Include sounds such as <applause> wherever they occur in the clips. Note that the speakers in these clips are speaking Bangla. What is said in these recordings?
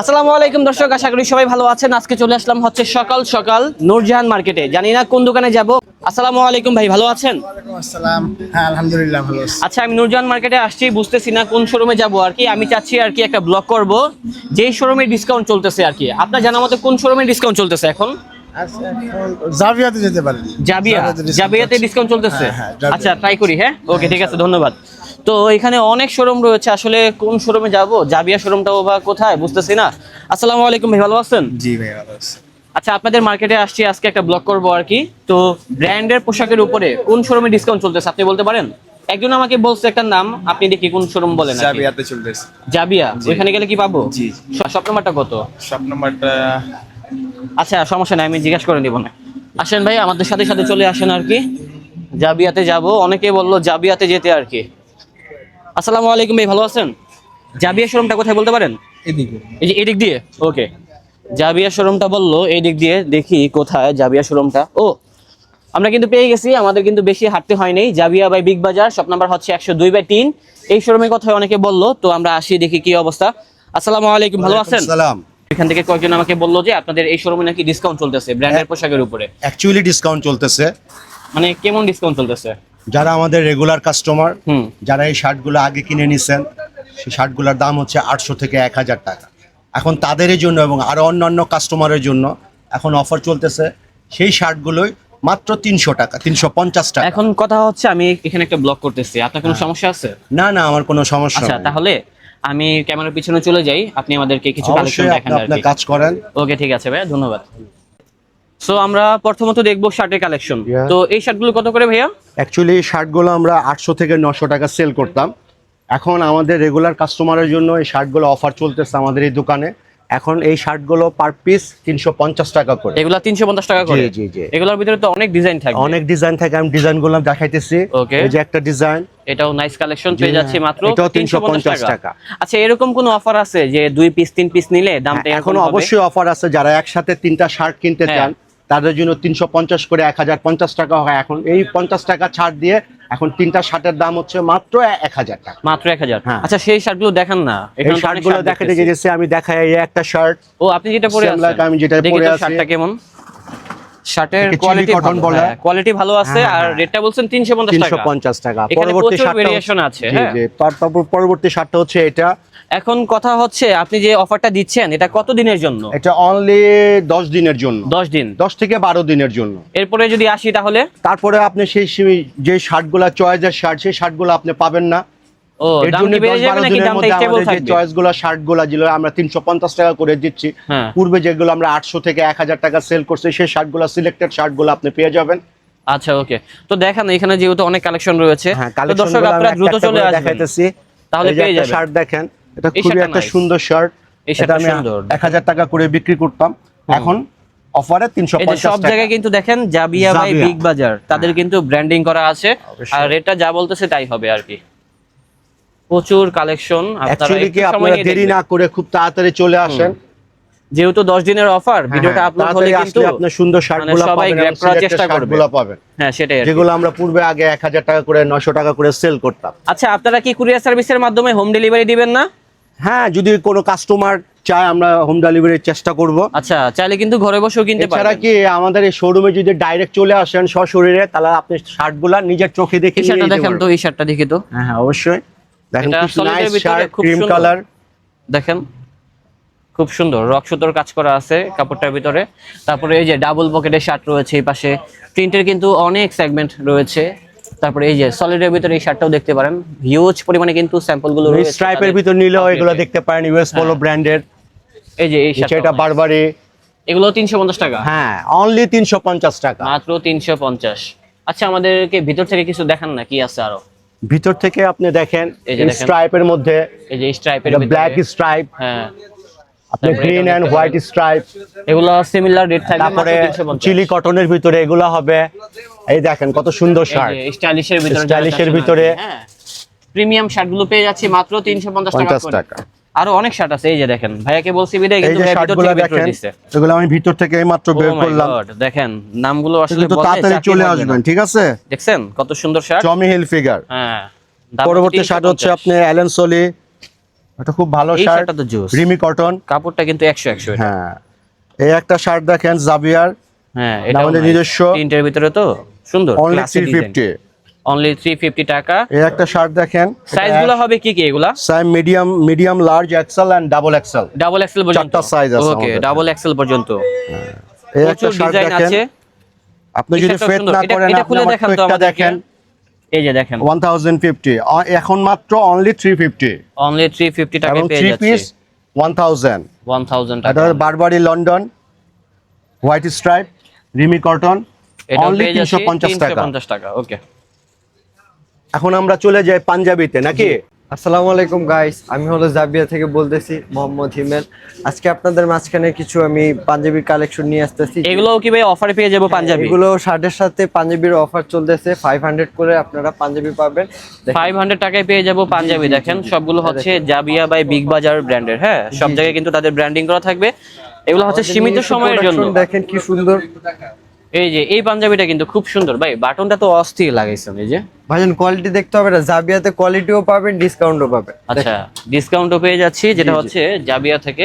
আসসালামু আলাইকুম দর্শক আশা করি সবাই ভালো আছেন। আজকে চলে আসলাম হচ্ছে সকাল সকাল নূরজাহান মার্কেটে। জানি না কোন দোকানে যাব। আসসালামু আলাইকুম ভাই ভালো আছেন? আসসালাম। হ্যাঁ আলহামদুলিল্লাহ ভালো আচ্ছা আমি নূরজাহান মার্কেটে আসছি বুঝতেছি না কোন শোরুমে যাব আর কি। আমি চাচ্ছি আর কি একটা ব্লগ করব। যেই শোরুমে ডিসকাউন্ট চলতেছে আর কি। আপনার জানা মতে কোন শোরুমে ডিসকাউন্ট চলতেছে এখন? আচ্ছা, যেতে পারেন। জাবিয়াতে ডিসকাউন্ট চলতেছে? হ্যাঁ, হ্যাঁ। আচ্ছা ট্রাই করি হ্যাঁ? ওকে ঠিক আছে ধন্যবাদ। তো এখানে অনেক শোরুম রয়েছে। আসলে কোন শোরুমে যাব? জাবিয়া শোরুমটাও বা কোথায়? বুঝতেছি না। আসসালামু আলাইকুম ভাই ভালো আছেন? জি ভাই ভালো আছি। আচ্ছা আপনাদের মার্কেটে আসছি আজকে একটা ব্লগ করব আর কি। তো ব্র্যান্ডের পোশাকের উপরে কোন শোরুমে ডিসকাউন্ট চলতেছে আপনি বলতে পারেন? একজন আমাকে বলছে একটা নাম আপনি দেখি কোন শোরুম বলেন জাবিয়াতে চলতেছে। জাবিয়া ওইখানে গেলে কি পাবো? জি। শপ নাম্বারটা কত? শপ নাম্বারটা আচ্ছা সমস্যা নাই আমি জিজ্ঞাসা করে নিব না। আসেন ভাই আমাদের সাথে সাথে চলে আসেন আর কি। জাবিয়াতে যাব। অনেকে বলল জাবিয়াতে যেতে আর কি। আসসালামু আলাইকুম ভাই ভালো আছেন? জাবিয়া শোরুমটা কোথায় বলতে পারেন? এদিকে। এই যে এদিক দিয়ে? ওকে। জাবিয়া শোরুমটা বলল এই দিক দিয়ে দেখি কোথায় জাবিয়া শোরুমটা। ও আমরা কিন্তু পেয়ে গেছি আমাদের কিন্তু বেশি হাঁটতে হয়নি জাবিয়া by Big Bazaar shop number হচ্ছে একশো দুই বাই তিন। এই শোরুমের কথা অনেকে বলল তো আমরা আসি দেখি কি অবস্থা। আসসালামু আলাইকুম ভালো আছেন? সালাম। এখান থেকে কয়েকজন আমাকে বলল যে আপনাদের এই শোরুমে নাকি ডিসকাউন্ট চলতেছে ব্র্যান্ডের পোশাকের উপরে। অ্যাকচুয়ালি ডিসকাউন্ট চলতেছে। মানে কেমন ডিসকাউন্ট চলতেছে? যারা আমাদের রেগুলার কাস্টমার যারা এই শার্টগুলো আগে কিনে নিছেন সেই শার্টগুলোর দাম হচ্ছে আটশো থেকে এক হাজার টাকা। এখন তাদের জন্য এবং আরও অন্যান্য কাস্টমারের জন্য এখন অফার চলতেছে সেই শার্টগুলোই মাত্র তিনশো টাকা তিনশো পঞ্চাশ টাকা। এখন কথা হচ্ছে আমি এখানে একটা ব্লক করতেছি। আপনার কোনো সমস্যা আছে? না না আমার কোনো সমস্যা আচ্ছা তাহলে আমি ক্যামেরার পিছনে চলে যাই আপনি আমাদেরকে কিছু কালেকশন অবশ্যই দেখান আপনি আপনার কাজ করেন। ওকে ঠিক আছে ভাইয়া ধন্যবাদ। সো আমরা প্রথমত দেখব শার্টের কালেকশন তো এই শার্টগুলো কত করে ভাইয়া? অ্যাকচুয়ালি এই শার্টগুলো আমরা আটশো থেকে নশো টাকা সেল করতাম। এখন আমাদের রেগুলার কাস্টমারের জন্য এই শার্টগুলো অফার চলতেছে আমাদের এই দোকানে। এখন এই শার্টগুলো পার পিস তিনশো পঞ্চাশ টাকা করে। এগুলা তিনশো পঞ্চাশ টাকা করে? জি, জি। এগুলোর ভিতরে তো অনেক ডিজাইন থাকবে। অনেক ডিজাইন থাকে আমি ডিজাইনগুলো দেখাইতেছি। Okay. এই যে একটা ডিজাইন এটাও নাইস কালেকশন পেয়ে যাচ্ছে। মাত্র এটাও 350 350 টাকা। আচ্ছা এরকম কোনো অফার আছে যে দুই পিস তিন পিস নিলে দামটা হ্যাঁ, এখন অবশ্যই অফার আছে যারা একসাথে তিনটা শার্ট কিনতে হ্যাঁ। চান তাদের জন্য তিনশো পঞ্চাশ করে এক হাজার পঞ্চাশ টাকা হয় এখন এই পঞ্চাশ টাকা ছাড় দিয়ে এখন তিনটা শার্টের দাম হচ্ছে মাত্র এক হাজার টাকা মাত্র এক হাজার হ্যাঁ। আচ্ছা সেই শার্টগুলো দেখান না এই শার্টগুলো শার্ট দেখাতে। গেছে আমি দেখাই এই একটা শার্ট ও আপনি যেটা পরে আছেন আমি যেটা পরে আছি। শার্টটা কেমন শার্টের কোয়ালিটি বলে। কোয়ালিটি ভালো আছে হ্যাঁ, আর হ্যাঁ। রেটটা বলছেন 350 তিনশো টাকা পরবর্তী শার্টটা আছে, হ্যাঁ। জি। তারপর পরবর্তী শার্টটা হচ্ছে এটা এখন কথা হচ্ছে আপনি যে অফারটা দিচ্ছেন এটা কত দিনের জন্য? এটা অনলি দশ দিনের জন্য। 10 দিন। দশ থেকে বারো দিনের জন্য। এরপরে যদি আসি তাহলে? তারপরে আপনি সেই যে শার্টগুলো চয়েসের শার্ট সেই শার্টগুলো আপনি পাবেন না। ও দাম কি বেড়ে যাবে নাকি দামটা স্টেবল থাকবে চয়েসগুলো শার্টগুলো যেগুলো আমরা তিনশো পঞ্চাশ টাকা করে দিচ্ছি হ্যাঁ। পূর্বে যেগুলো আমরা আটশো থেকে এক হাজার টাকা সেল করছি সেই শার্টগুলো সিলেক্টেড শার্টগুলো আপনি পেয়ে যাবেন। আচ্ছা ওকে। তো দেখেন এখানে যেহেতু অনেক কালেকশন রয়েছে হ্যাঁ দর্শক আপনারা দ্রুত চলে আসবেন। দেখাইতেছি। তাহলে পেয়ে যাবেন। শার্ট দেখেন। এটা খুবই একটা সুন্দর শার্ট এটা আমি সুন্দর। এক হাজার টাকা করে বিক্রি করতাম। এখন অফারে তিনশো এই যে পঞ্চাশ সব জায়গায় কিন্তু দেখেন জাবিয়া বাই বিগ বাজার তাদের কিন্তু ব্র্যান্ডিং করা আছে। আর রেটটা যা বলতেছে তাই হবে আর কি। প্রচুর কালেকশন আপনারা কি সময় আপনারা দেরি না করে খুব তাড়াতাড়ি চলে আসেন? যেহেতু 10 দিনের অফার ভিডিওটা হ্যাঁ, আপলোড হলে কিন্তু আপনি সুন্দর শার্ট মানে সবাই এবং করার চেষ্টা করবে। গুলো পাবেন। হ্যাঁ সেটাই যেগুলো আমরা পূর্বে আগে এক হাজার টাকা করে নশো টাকা করে সেল করতাম। আচ্ছা আপনারা কি কুরিয়ার সার্ভিসের মাধ্যমে হোম ডেলিভারি দিবেন না? হ্যাঁ যদি কোনো কাস্টমার চায় আমরা হোম ডেলিভারির চেষ্টা করব। আচ্ছা চাইলে কিন্তু ঘরে বসেও কিনতে এছাড়া কি আমাদের এই শোরুমে যদি ডাইরেক্ট চলে আসেন সশরীরে তাহলে আপনি শার্টগুলা নিজের চোখে দেখে নিয়ে শার্টটা দেখেন তো এই শার্টটা দেখি তো। হ্যাঁ হ্যাঁ অবশ্যই। দেখেন এর নাইস শার্ট খুব ক্রিম সুন্দর। কালার দেখেন খুব সুন্দর। রক সুতোর কাজ করা আছে কাপড়টার ভিতরে। তারপরে এই যে ডাবল পকেটের শার্ট রয়েছে এই পাশে। প্রিন্টের কিন্তু অনেক সেগমেন্ট রয়েছে। তারপরে এই যে সলিডের ভিতরে এই শার্টটাও দেখতে পারেন। হিউজ পরিমাণে কিন্তু স্যাম্পলগুলো রয়েছে স্ট্রাইপের ভিতর নিলেও এগুলো দেখতে পারেন ইউএস পোলো ব্র্যান্ডের এই যে এই শার্টটা বারবারি এগুলো তিনশো পঞ্চাশ টাকা। হ্যাঁ অনলি তিনশো পঞ্চাশ টাকা। মাত্র তিনশো পঞ্চাশ। আচ্ছা আমাদেরকে ভিতর থেকে কিছু দেখান না কি আছে আরও? ভিতর থেকে আপনি দেখেন এই যে দেখেন। স্ট্রাইপের মধ্যে এই যে স্ট্রাইপের ব্ল্যাক স্ট্রাইপ হ্যাঁ। আপনি গ্রিন এন্ড হোয়াইট স্ট্রাইপ এগুলো সিমিলার রেট থাকবে তারপরে চিলি কটনের ভিতরে এগুলো হবে। এই দেখেন কত সুন্দর শার্ট স্টাইলিশের ভিতরে Stylish-এর ভিতরে। প্রিমিয়াম শার্টগুলো পেয়ে যাচ্ছি মাত্র 350 টাকা আরও অনেক শার্ট আছে এই যে দেখেন। ভাইয়াকে বলছি বিদায় কিন্তু শার্ট ভিতর থেকে বের দিছে। এগুলো আমি ভিতর থেকে এই মাত্র বের Oh করলাম। দেখেন নামগুলো আসলে বললে তাড়াতাড়ি চলে আসবেন ঠিক আছে? দেখছেন কত সুন্দর শার্ট টমি হিল ফিগার হ্যাঁ পরবর্তী শার্ট হচ্ছে আপনি অ্যালেন সোলি এটা খুব ভালো শার্ট শার্টটা তো জোস রিমি কটন। কাপড়টা কিন্তু একশো একশো হ্যাঁ। এই একটা শার্ট দেখেন জাবিয়ার হ্যাঁ এটা আমাদের নিজস্ব। তিনটের ভিতরে তো সুন্দর only three fifty only three fifty টাকা। এই একটা শার্ট দেখেন সাইজগুলো হবে কি কি এগুলা? Size medium medium large XL and double XL double XL পর্যন্ত। চারটা size আছে ওকে ডাবল এক্সেল পর্যন্ত। এই একটা শার্ট দেখেন। আপনি যদি শার্টটাও ফেট না করেন আপনি খুলে আমার দেখান তো ফেটটা আমাদেরকে। দেখেন এই যে দেখেন। ওয়ান থাউজেন্ড ফিফটি এখন মাত্র only three fifty only three fifty টাকায় পেয়ে যাচ্ছে। Piece one thousand one thousand এটা টাকা বারবারি লন্ডন হোয়াইট স্ট্রাইপ রিমি কটন অনলি পেয়ে যাচ্ছে তিনশো পঞ্চাশ টাকা। 350 টাকা ওকে এখন আমরা চলে যাই পাঞ্জাবিতে নাকি? আসসালামু আলাইকুম গাইস আমি হলো জাবিয়া থেকে বলতেছি মোহাম্মদ হিমেল। আজকে আপনাদের মাঝখানে কিছু আমি পাঞ্জাবির কালেকশন নিয়ে আসতেছি। এগুলো কি ভাই অফারে পেয়ে যাব পাঞ্জাবি? এগুলো শার্টের সাথে পাঞ্জাবির অফার চলতেছে। ফাইভ হান্ড্রেড করে আপনারা পাঞ্জাবি পাবেন। ফাইভ হান্ড্রেড টাকায় পেয়ে যাব পাঞ্জাবি। দেখেন সবগুলো হচ্ছে জাবিয়া বাই বিগ বাজার ব্র্যান্ডের হ্যাঁ? সব জায়গায় কিন্তু তাদের ব্র্যান্ডিং করা থাকবে। এগুলো হচ্ছে সীমিত সময়ের জন্য। দেখেন কি সুন্দর। এই যে এই পাঞ্জাবিটা কিন্তু খুব সুন্দর। ভাই বাটনটা তো অস্থির লাগাইছেন এই যে। ভাইজান কোয়ালিটি দেখতে হবে না। জাবিয়াতে কোয়ালিটিও পাবেন ডিসকাউন্টও পাবেন। আচ্ছা ডিসকাউন্টও পেয়ে যাচ্ছি যেটা। হচ্ছে জাবিয়া থেকে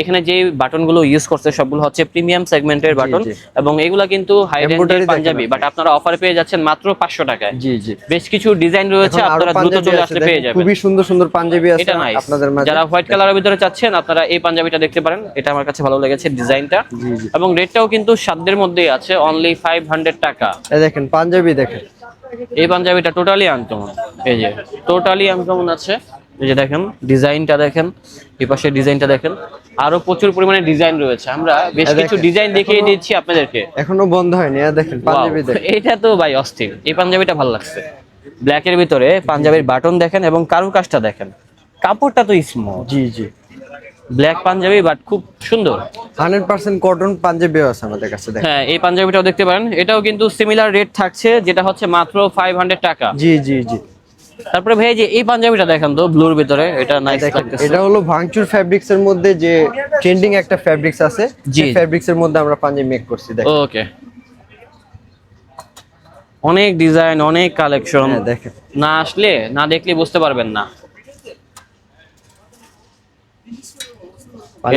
এখানে যে বাটনগুলো ইউজ করছে সবগুলো হচ্ছে প্রিমিয়াম সেগমেন্টের বাটন এবং এগুলা কিন্তু হাই রেঞ্জের পাঞ্জাবি বাট আপনারা অফার পেয়ে যাচ্ছেন মাত্র পাঁচশো টাকায়। জি জি। বেশ কিছু ডিজাইন রয়েছে আপনারা দ্রুত চলে আসলে পেয়ে যাবেন। খুবই সুন্দর সুন্দর পাঞ্জাবি আছে আপনাদের মাঝে। যারা হোয়াইট কালারের ভিতরে চাচ্ছেন আপনারা এই পাঞ্জাবিটা দেখতে পারেন। এটা আমার কাছে ভালো লেগেছে ডিজাইনটা। এবং রেটটাও কিন্তু সাধ্যের মধ্যেই আছে অনলি ফাইভ হান্ড্রেড টাকা। এই দেখেন পাঞ্জাবি দেখেন। এই পাঞ্জাবিটা টোটালি আনকমন এই যে টোটালি আনকমন আছে। এই যে দেখেন ডিজাইনটা দেখেন এই পাশে ডিজাইনটা দেখেন আরও প্রচুর পরিমাণে ডিজাইন রয়েছে। আমরা বেশ কিছু ডিজাইন দেখিয়ে দিচ্ছি আপনাদেরকে। এখনও বন্ধ হয়নি দেখেন পাঞ্জাবি দেখেন। <laughs> এটা তো ভাই অস্থির। এই পাঞ্জাবিটা ভালো লাগছে। ব্ল্যাক এর ভিতরে পাঞ্জাবির বাটন দেখেন এবং কারুকাজটা দেখেন। কাপড়টা তো স্মুথ জি জি। ব্ল্যাক পাঞ্জাবি বাট খুব সুন্দর। হান্ড্রেড পার্সেন্ট কটন পাঞ্জাবিও আছে আমাদের কাছে দেখেন। হ্যাঁ এই পাঞ্জাবিটাও দেখতে পারেন। এটাও কিন্তু সিমিলার রেট থাকছে যেটা হচ্ছে মাত্র ফাইভ হান্ড্রেড টাকা। জি জি জি। তারপরে ভাই যে এই পাঞ্জাবিটা দেখেন তো ব্লুর ভিতরে এটা নাইস লাগতেছে। এটা হলো ভাঙচুর ফ্যাব্রিক্স এর মধ্যে যে ট্রেন্ডিং একটা ফ্যাব্রিক্স আছে যে ফ্যাব্রিক্স এর মধ্যে আমরা পাঞ্জাবি মেক করছি দেখেন। ওকে অনেক ডিজাইন অনেক কালেকশন হ্যাঁ, দেখেন। না আসলে না দেখলে বুঝতে পারবেন না।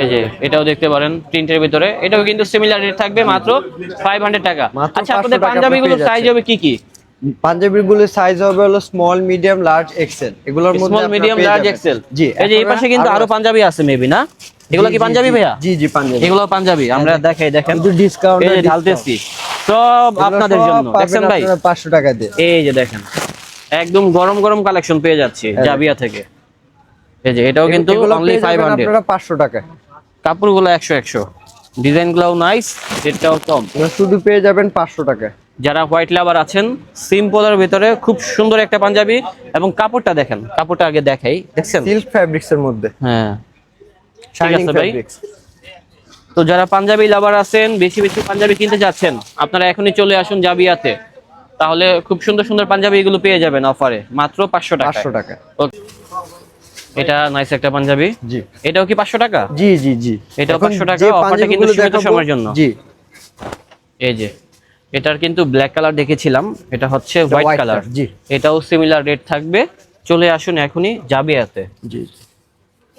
এই যে এটাও দেখতে পারেন প্রিন্টের ভিতরে। এটাও কিন্তু সিমিলার রেট থাকবে মাত্র ফাইভ হান্ড্রেড টাকা। আচ্ছা 500 আপনাদের পাঞ্জাবিগুলোর সাইজ হবে কি কি? পাঞ্জাবিরগুলোর সাইজ হবে হলো স্মল মিডিয়াম লার্জ এক্সেল এগুলোর মধ্যে স্মল মিডিয়াম লার্জ এক্সেল জি এই যে এই পাশে কিন্তু আরও পাঞ্জাবি আছে মেবি না? এগুলো কি পাঞ্জাবি ভাইয়া? জি জি পাঞ্জাবি। এগুলো পাঞ্জাবি আমরা দেখাই দেখেন কিন্তু discount এই ঢালতেছি। সব আপনাদের জন্য। দেখছেন ভাই? পাঁচশো টাকা দিয়ে। এই যে দেখেন একদম গরম গরম কালেকশন পেয়ে যাচ্ছি জাবিয়া থেকে। এই যে এটাও কিন্তু অনলি পেয়ে ফাইভ যাবেন হান্ড্রেড আপনারা পাঁচশো টাকায় কাপড়গুলো একশো একশো। ডিজাইনগুলোও নাইস রেটটাও কম। শুধু পেয়ে যাবেন পাঁচশো টাকায়। যারা হোয়াইট লাভার আছেন সিম্পলের ভিতরে খুব সুন্দর একটা পাঞ্জাবি এবং কাপড়টা দেখেন কাপড়টা আগে দেখাই দেখছেন? সিল্ক ফ্যাব্রিক্স এর মধ্যে। হ্যাঁ। শাইনিং। ফ্যাব্রিক্স তো যারা পাঞ্জাবি লাভার আছেন বেশি বেশি পাঞ্জাবি কিনতে যাচ্ছেন আপনারা এখনই চলে আসুন জাবিয়াতে। তাহলে খুব সুন্দর সুন্দর পাঞ্জাবি এগুলো পেয়ে যাবেন অফারে মাত্র পাঁচশো টাকা পাঁচশো টাকা। এটা নাইস একটা পাঞ্জাবি। জি। এটাও কি পাঁচশো টাকা? জি জি জি। এটাও 500 টাকা, অফারটা কিন্তু সীমিত সময়ের জন্য। জি। এই যে। এটার কিন্তু ব্ল্যাক কালার দেখেছিলাম। এটা হচ্ছে হোয়াইট কালার জি। এটাও সিমিলার রেট থাকবে। চলে আসুন এখনই জাবিয়াতে। জি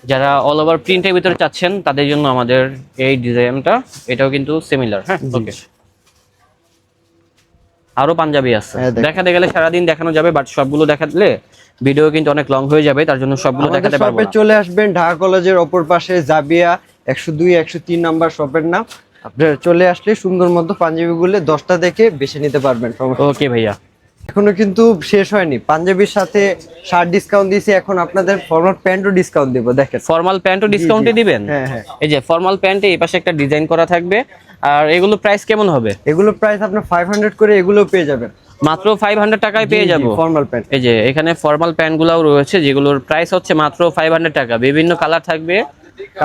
যারা অল ওভার প্রিন্টের ভিতরে চাচ্ছেন তাদের জন্য আমাদের এই ডিজাইনটা এটাও কিন্তু সিমিলার হ্যাঁ? ওকে। আরও পাঞ্জাবি আছে। হ্যাঁ, দেখাতে গেলে সারাদিন দেখানো যাবে বাট সবগুলো দেখালে ভিডিও কিন্তু অনেক লং হয়ে যাবে তার জন্য সবগুলো দেখাতে পারব না। চলে আসবেন ঢাকা কলেজের অপর পাশে জাবিয়া একশো দুই একশো তিন নাম্বার শপের নাম। আপনারা চলে আসলে সুন্দর মতো পাঞ্জাবি গুলো দশটা দেখে বেছে নিতে পারবেন ওকে ভাইয়া। এখনও কিন্তু শেষ হয়নি। পাঞ্জাবির সাথে শার্ট ডিসকাউন্ট দিয়েছি এখন আপনাদের ফরমাল প্যান্টও ডিসকাউন্ট দেবো দেখেন। ফর্মাল প্যান্টও ডিসকাউন্টে দিবেন? হ্যাঁ হ্যাঁ। এই যে ফর্মাল প্যান্টে এই পাশে একটা ডিজাইন করা থাকবে। আর এগুলো প্রাইস কেমন হবে? এগুলো প্রাইস আপনার ফাইভ হান্ড্রেড করে এগুলো পেয়ে যাবেন। মাত্র ফাইভ হান্ড্রেড টাকায় পেয়ে যাব। ফর্মাল প্যান্ট এই যে এখানে ফর্মাল প্যান্ট গুলাও রয়েছে যেগুলোর প্রাইস হচ্ছে মাত্র ফাইভ হান্ড্রেড টাকা। বিভিন্ন কালার থাকবে।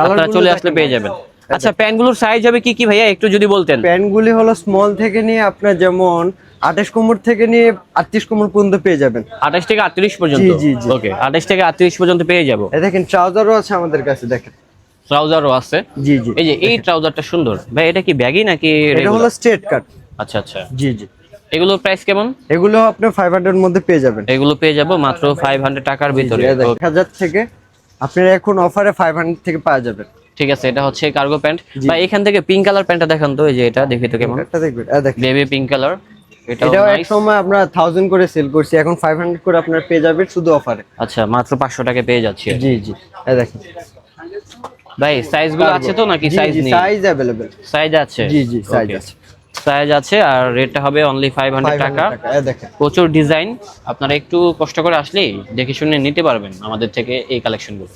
আপনারা গুলো চলে আসলে পেয়ে যাবেন। আচ্ছা প্যান্টগুলোর সাইজ হবে কি কি ভাইয়া? একটু যদি বলতেন। প্যান্টগুলি হলো স্মল থেকে নিয়ে আপনার যেমন আঠাশ কোমর থেকে নিয়ে আটত্রিশ কোমর পর্যন্ত পেয়ে যাবেন। আঠাশ থেকে আটত্রিশ পর্যন্ত? জি। ওকে আঠাশ থেকে আটত্রিশ পর্যন্ত পেয়ে যাব। দেখেন ট্রাউজারও আছে আমাদের কাছে দেখেন। ট্রাউজারও আছে? জি জি। এই যে এই ট্রাউজারটা সুন্দর। ভাই এটা কি ব্যাগি নাকি এটা? হলো স্ট্রেট কাট আচ্ছা আচ্ছা। জি জি। এগুলোর প্রাইস কেমন? এগুলো আপনি মধ্যে পেয়ে যাবেন। এগুলো পেয়ে যাব মাত্র ফাইভ হান্ড্রেড টাকার ভিতরে। এক হাজার থেকে আপনারা এখন অফারে ফাইভ হান্ড্রেড থেকে পাওয়া যাবেন। ঠিক আছে এটা হচ্ছে কার্গো প্যান্ট বা এখান থেকে পিঙ্ক কালার প্যান্টটা দেখান তো এই যে এটা দেখি তো কেমন। একটা দেখবেন। বেবি পিঙ্ক কালার এটাও এক সময় আমরা থাউজেন্ড করে সেল করছি এখন ফাইভ হান্ড্রেড করে আপনার পেয়ে যাবেন শুধু অফারে আচ্ছা মাত্র পাঁচশো টাকা পেয়ে যাচ্ছি জি জি। এই দেখেন। ভাই সাইজগুলো আছে তো নাকি? সাইজ নেই। সাইজ অ্যাভেলেবেল সাইজ আছে? জি, জি, size আছে। সাইজ আছে আর রেটটা হবে অনলি ফাইভ হান্ড্রেড টাকা। এই দেখেন। প্রচুর ডিজাইন আপনারা একটু কষ্ট করে আসলেই দেখে শুনে নিতে পারবেন আমাদের থেকে এই কালেকশনগুলো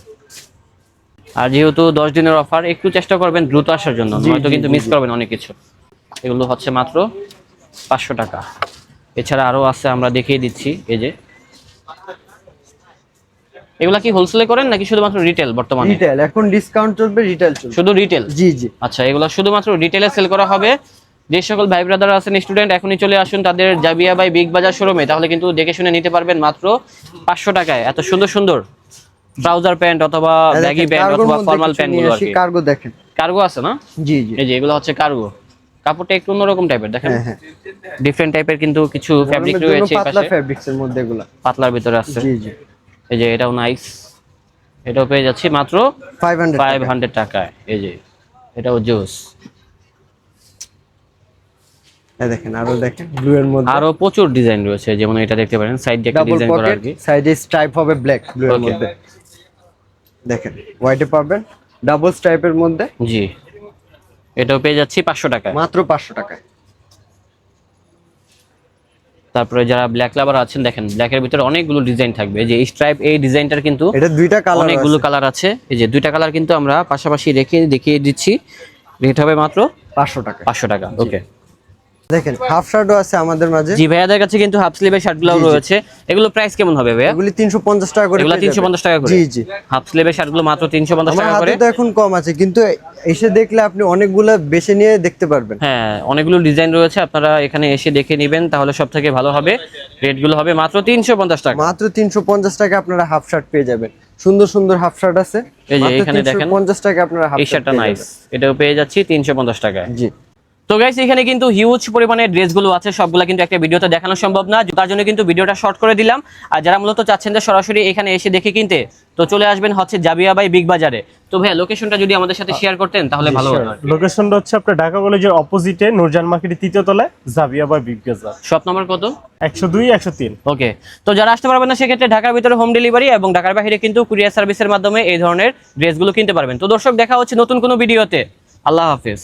আর যেহেতু দশ দিনের অফার একটু চেষ্টা করবেন দ্রুত আসার জন্য। নয়তো কিন্তু মিস করবেন অনেক কিছু। এগুলো হচ্ছে মাত্র পাঁচশো টাকা। এছাড়া আরও আছে আমরা দেখিয়ে দিচ্ছি এই যে। এগুলা কি হোলসেলে করেন নাকি শুধুমাত্র রিটেল বর্তমানে? রিটেল এখন ডিসকাউন্ট চলবে রিটেল চলবে। শুধু রিটেল জি জি। আচ্ছা এগুলা শুধুমাত্র রিটেলে সেল করা হবে? যে সকল ভাই ব্রাদার আছেন স্টুডেন্ট এখনই চলে আসুন তাদের জাবিয়া বাই বিগ বাজার শোরুমে তাহলে কিন্তু দেখে শুনে নিতে পারবেন মাত্র পাঁচশো টাকায়। এত সুন্দর সুন্দর। ট্রাউজার প্যান্ট অথবা ব্যাগি প্যান্ট অথবা ফর্মাল প্যান্টগুলো আর কি। কার্গো দেখেন। কার্গো আছে না? জি জি। এই যে এগুলো হচ্ছে কার্গো কাপড়টা একটু অন্যরকম টাইপের দেখেন। হ্যাঁ হ্যাঁ। ডিফারেন্ট টাইপের কিন্তু কিছু ফ্যাব্রিক জন্য রয়েছে এই পাতলা পাশে। ফ্যাব্রিক্স এর মধ্যে এগুলা। পাতলার ভিতরে আছে। জি জি। এই যে এটাও নাইস এটাও পেয়ে যাচ্ছি মাত্র ফাইভ হান্ড্রেড ফাইভ হান্ড্রেড টাকায়। এই যে এটাও জুস দেখেন আরও দেখেন ব্লু এর মধ্যে। আরও প্রচুর ডিজাইন রয়েছে যেমন এটা দেখতে পারেন। সাইড দিয়ে একটা ডিজাইন করা আর কি। সাইডে স্ট্রাইপ হবে ব্ল্যাক ব্লু এর মধ্যে। দেখেন হোয়াইটে পাবেন ডাবল স্ট্রাইপের মধ্যে। জি। এটাও পেয়ে যাচ্ছি পাঁচশো টাকায়। মাত্র পাঁচশো টাকায়। তারপরে যারা ব্ল্যাক লাভার আছেন দেখেন ব্ল্যাকের ভিতরে অনেকগুলো ডিজাইন থাকবে। এই যে স্ট্রাইপ এই ডিজাইনটার কিন্তু এটা দুইটা কালার অনেকগুলো কালার আছে। এই যে দুইটা কালার কিন্তু আমরা পাশাপাশি রেখে দেখিয়ে দিচ্ছি। রেট হবে মাত্র পাঁচশো টাকা পাঁচশো টাকা ওকে দেখেন হাফ শার্টও আছে আমাদের মাঝে। জি ভাইয়াদের কাছে কিন্তু হাফ স্লিভের শার্টগুলো। রয়েছে। এগুলো প্রাইস কেমন হবে ভাইয়া? এগুলি তিনশো পঞ্চাশ টাকা করে এগুলো পেয়ে তিনশো যাবেন। পঞ্চাশ টাকা করে? জি জি। হাফ স্লিভের শার্টগুলো মাত্র তিনশো পঞ্চাশ আমার টাকা করে। তো এখন কম আছে কিন্তু এসে দেখলে আপনি অনেকগুলো বেছে নিয়ে দেখতে পারবেন। হ্যাঁ অনেকগুলো ডিজাইন রয়েছে আপনারা এখানে এসে দেখে নেবেন তাহলে সব থেকে ভালো হবে। রেটগুলো হবে মাত্র তিনশো পঞ্চাশ টাকা। মাত্র তিনশো পঞ্চাশ টাকা আপনারা হাফ শার্ট পেয়ে যাবেন। সুন্দর সুন্দর হাফ শার্ট আছে। এই যে এখানে দেখেন। পঞ্চাশ টাকা আপনারা হাফ শার্টটা নাইস এটাও পেয়ে যাচ্ছি তিনশো পঞ্চাশ টাকায়। জি। তো গাইস এখানে কিন্তু হিউজ পরিমাণে ড্রেসগুলো আছে সবগুলো কিন্তু একটা ভিডিওতে দেখানো সম্ভব না তার জন্য কিন্তু ভিডিওটা শর্ট করে দিলাম। আর যারা মূলত চাচ্ছেন যে সরাসরি এখানে এসে দেখে কিনতে তো চলে আসবেন হচ্ছে জাবিয়া বাই বিগ বাজারে তো ভাইয়া লোকেশনটা যদি আমাদের সাথে শেয়ার করতেন তাহলে ভালো হতো লোকেশনটা হচ্ছে আপনার ঢাকা কলেজের অপোজিটে নূরজান মার্কেটের তৃতীয় তলায় জাবিয়া বা বিগ বাজার শপ নাম্বার কত? একশো দুই একশো তিন। ওকে তো যারা আসতে পারবেন না সেক্ষেত্রে ঢাকার ভিতরে হোম ডেলিভারি এবং ঢাকার বাইরে কিন্তু কুরিয়ার সার্ভিসের মাধ্যমে এই ধরনের ড্রেসগুলো কিনতে পারবেন। তো দর্শক দেখা হচ্ছে নতুন কোনো ভিডিওতে। আল্লাহ হাফিজ।